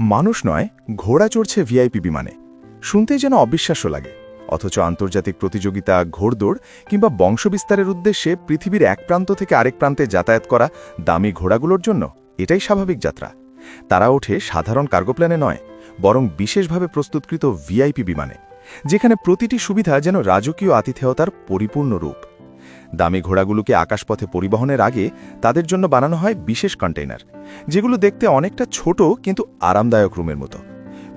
মানুষ নয়, ঘোড়া চড়ছে ভিআইপি বিমানে। শুনতেই যেন অবিশ্বাস্য লাগে। অথচ আন্তর্জাতিক প্রতিযোগিতা, ঘোড়দৌড় কিংবা বংশবিস্তারের উদ্দেশ্যে পৃথিবীর এক প্রান্ত থেকে আরেক প্রান্তে যাতায়াত করা দামি ঘোড়াগুলোর জন্য এটাই স্বাভাবিক যাত্রা। তারা ওঠে সাধারণ কার্গো প্ল্যানে নয়, বরং বিশেষভাবে প্রস্তুতকৃত ভিআইপি বিমানে, যেখানে প্রতিটি সুবিধা যেন রাজকীয় আতিথেয়তার পরিপূর্ণ রূপ। দামি ঘোড়াগুলোকে আকাশপথে পরিবহনের আগে তাদের জন্য বানানো হয় বিশেষ কন্টেইনার, যেগুলো দেখতে অনেকটা ছোট কিন্তু আরামদায়ক রুমের মতো।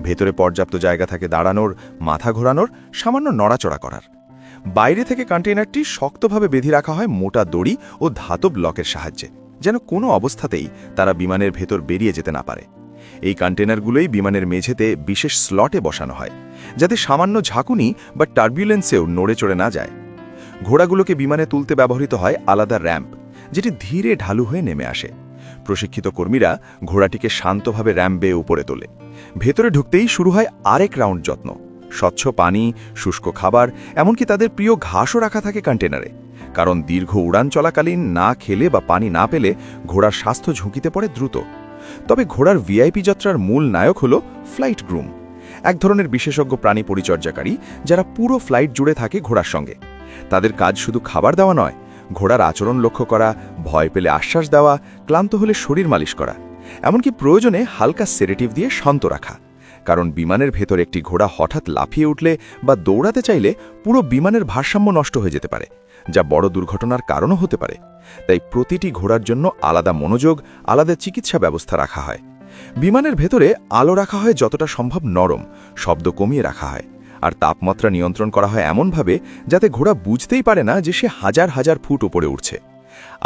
ভেতরে পর্যাপ্ত জায়গা থাকে দাঁড়ানোর, মাথা ঘোরানোর, সামান্য নড়াচড়া করার। বাইরে থেকে কন্টেইনারটি শক্তভাবে বেঁধে রাখা হয় মোটা দড়ি ও ধাতব লকের সাহায্যে, যেন কোনো অবস্থাতেই তারা বিমানের ভেতর বেরিয়ে যেতে না পারে। এই কন্টেনারগুলোই বিমানের মেঝেতে বিশেষ স্লটে বসানো হয়, যাতে সামান্য ঝাঁকুনি বা টার্বুলেন্সেও নড়ে চড়ে না যায়। ঘোড়াগুলোকে বিমানে তুলতে ব্যবহৃত হয় আলাদা র্যাম্প, যেটি ধীরে ঢালু হয়ে নেমে আসে। প্রশিক্ষিত কর্মীরা ঘোড়াটিকে শান্তভাবে র্যাম্প বেয়ে উপরে তোলে। ভেতরে ঢুকতেই শুরু হয় আরেক রাউন্ড যত্ন। স্বচ্ছ পানি, শুষ্ক খাবার, এমনকি তাদের প্রিয় ঘাসও রাখা থাকে কন্টেনারে। কারণ দীর্ঘ উড়ান চলাকালীন না খেলে বা পানি না পেলে ঘোড়ার স্বাস্থ্য ঝুঁকিতে পড়ে দ্রুত। তবে ঘোড়ার ভিআইপি যাত্রার মূল নায়ক হল ফ্লাইট গ্রুম, এক ধরনের বিশেষজ্ঞ প্রাণী পরিচর্যাকারী যারা পুরো ফ্লাইট জুড়ে থাকে ঘোড়ার সঙ্গে। তাদের কাজ শুধু খাবার দেওয়া নয়, ঘোড়ার আচরণ লক্ষ্য করা, ভয় পেলে আশ্বাস দেওয়া, ক্লান্ত হলে শরীর মালিশ করা, এমনকি প্রয়োজনে হালকা সেরেটিভ দিয়ে শান্ত রাখা। কারণ বিমানের ভেতর একটি ঘোড়া হঠাৎ লাফিয়ে উঠলে বা দৌড়াতে চাইলে পুরো বিমানের ভারসাম্য নষ্ট হয়ে যেতে পারে, যা বড় দুর্ঘটনার কারণও হতে পারে। তাই প্রতিটি ঘোড়ার জন্য আলাদা মনোযোগ, আলাদা চিকিৎসা ব্যবস্থা রাখা হয়। বিমানের ভেতরে আলো রাখা হয় যতটা সম্ভব নরম, শব্দ কমিয়ে রাখা হয়। আর তাপমাত্রা নিয়ন্ত্রণ করা হয় এমনভাবে যাতে ঘোড়া বুঝতেই পারে না যে সে হাজার হাজার ফুট উপরে উঠছে।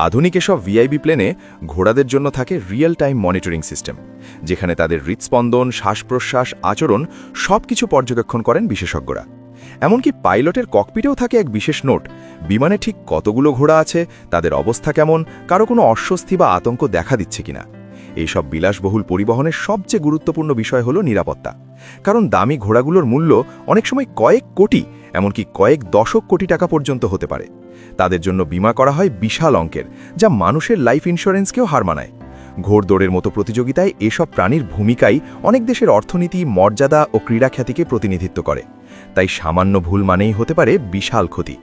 আধুনিক এসব ভিআইবি প্লেনে ঘোড়াদের জন্য থাকে রিয়েল টাইম মনিটরিং সিস্টেম, যেখানে তাদের হৃৎস্পন্দন শ্বাস প্রশ্বাস আচরণ সব কিছু পর্যবেক্ষণ করেন বিশেষজ্ঞরা। এমনকি পাইলটের ককপিটেও থাকে এক বিশেষ নোট, বিমানে ঠিক কতগুলো ঘোড়া আছে, তাদের অবস্থা কেমন, কারও কোনো অস্বস্তি বা আতঙ্ক দেখা দিচ্ছে কিনা। এইসব বিলাসবহুল পরিবহনের সবচেয়ে গুরুত্বপূর্ণ বিষয় হল নিরাপত্তা। কারণ দামি ঘোড়াগুলোর মূল্য অনেক সময় কয়েক কোটি, এমনকি কয়েক দশক কোটি টাকা পর্যন্ত হতে পারে। তাদের জন্য বিমা করা হয় বিশাল অঙ্কের, যা মানুষের লাইফ ইন্স্যুরেন্সকেও হার মানায়। ঘোড়দৌড়ের মতো প্রতিযোগিতায় এসব প্রাণীর ভূমিকাই অনেক দেশের অর্থনীতি, মর্যাদা ও ক্রীড়া খ্যাতিকে প্রতিনিধিত্ব করে। তাই সামান্য ভুল মানেই হতে পারে বিশাল ক্ষতি।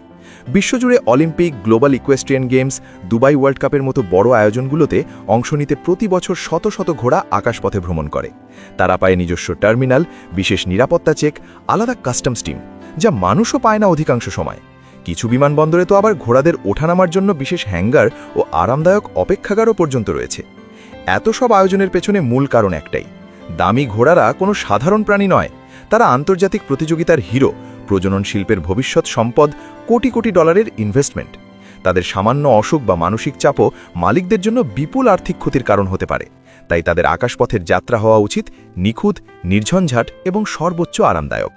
বিশ্বজুড়ে Olympic global equestrian games, Dubai world কাপের মতো বড় আয়োজনগুলোতে অংশ নিতে প্রতি বছর শত শত ঘোড়া আকাশপথে ভ্রমণ করে। তারা পায় নিজস্ব টার্মিনাল, বিশেষ নিরাপত্তা চেক, আলাদা কাস্টমস টিম, যা মানুষও পায় না অধিকাংশ সময়। কিছু বিমানবন্দরে তো আবার ঘোড়াদের ওঠানামার জন্য বিশেষ হ্যাঙ্গার ও আরামদায়ক অপেক্ষাগারও পর্যন্ত রয়েছে। এত সব আয়োজনের পেছনে মূল কারণ একটাই। দামি ঘোড়ারা কোনো সাধারণ প্রাণী নয়, তারা আন্তর্জাতিক প্রতিযোগিতার হিরো প্রজনন শিল্পের ভবিষ্যৎ সম্পদ কোটি কোটি ডলারের ইনভেস্টমেন্ট তাদের সামান্য অসুখ বা মানসিক চাপও মালিকদের জন্য বিপুল আর্থিক ক্ষতির কারণ হতে পারে। তাই তাদের আকাশপথের যাত্রা হওয়া উচিত নিখুঁত, নির্ঝঞ্ঝাট এবং সর্বোচ্চ আরামদায়ক।